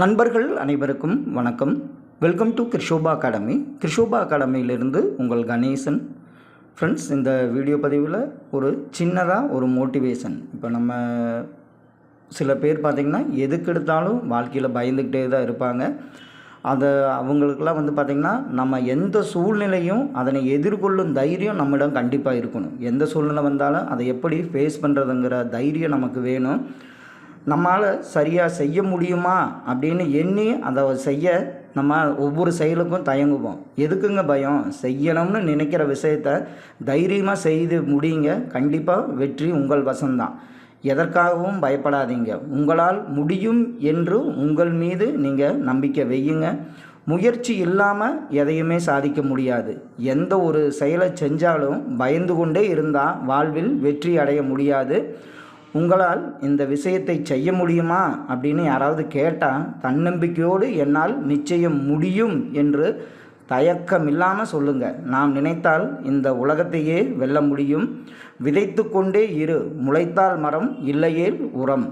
நண்பர்கள் அனைவருக்கும் வணக்கம். Welcome to Krishoba academy Krishoba அகாடமியிலிருந்து உங்கள் கணேசன். ஃப்ரெண்ட்ஸ் இந்த வீடியோ பதிவில் ஒரு சின்னதாக ஒரு மோட்டிவேஷன் இப்போ நம்ம சில பேர் பார்த்திங்கன்னா எதுக்கு எடுத்தாலும் வாழ்க்கையில் பயந்துக்கிட்டே தான் இருப்பாங்க. அதை அவங்களுக்கெல்லாம் வந்து பார்த்திங்கன்னா நம்ம எந்த சூழ்நிலையும் அதனை எதிர்கொள்ளும் தைரியம் நம்மிடம் கண்டிப்பாக இருக்கணும். எந்த சூழ்நிலை வந்தாலும் அதை எப்படி ஃபேஸ் பண்ணுறதுங்கிற தைரியம் நமக்கு வேணும். நம்மால் சரியாக செய்ய முடியுமா அப்படின்னு எண்ணி அதை செய்ய நம்ம ஒவ்வொரு செயலுக்கும் தயங்குவோம். எதுக்குங்க பயம்? செய்யணும்னு நினைக்கிற விஷயத்த தைரியமாக செய்து முடியுங்க. கண்டிப்பாக வெற்றி உங்கள் வசம்தான். எதற்காகவும் பயப்படாதீங்க. உங்களால் முடியும் என்று உங்கள் மீது நீங்கள் நம்பிக்கை வையுங்க. முயற்சி இல்லாமல் எதையுமே சாதிக்க முடியாது. எந்த ஒரு செயலை செஞ்சாலும் பயந்து கொண்டே இருந்தால் வாழ்வில் வெற்றி அடைய முடியாது. உங்களால் இந்த விஷயத்தை செய்ய முடியுமா? அப்படின்னு யாராவது கேட்டால் தன்னம்பிக்கையோடு என்னால் நிச்சயம் முடியும் என்று தயக்கம் இல்லாமல் சொல்லுங்கள் நாம் நினைத்தால் இந்த உலகத்தையே வெல்ல முடியும். விதைத்து கொண்டே இரு. முளைத்தால் மரம் இல்லையேல் உரம்.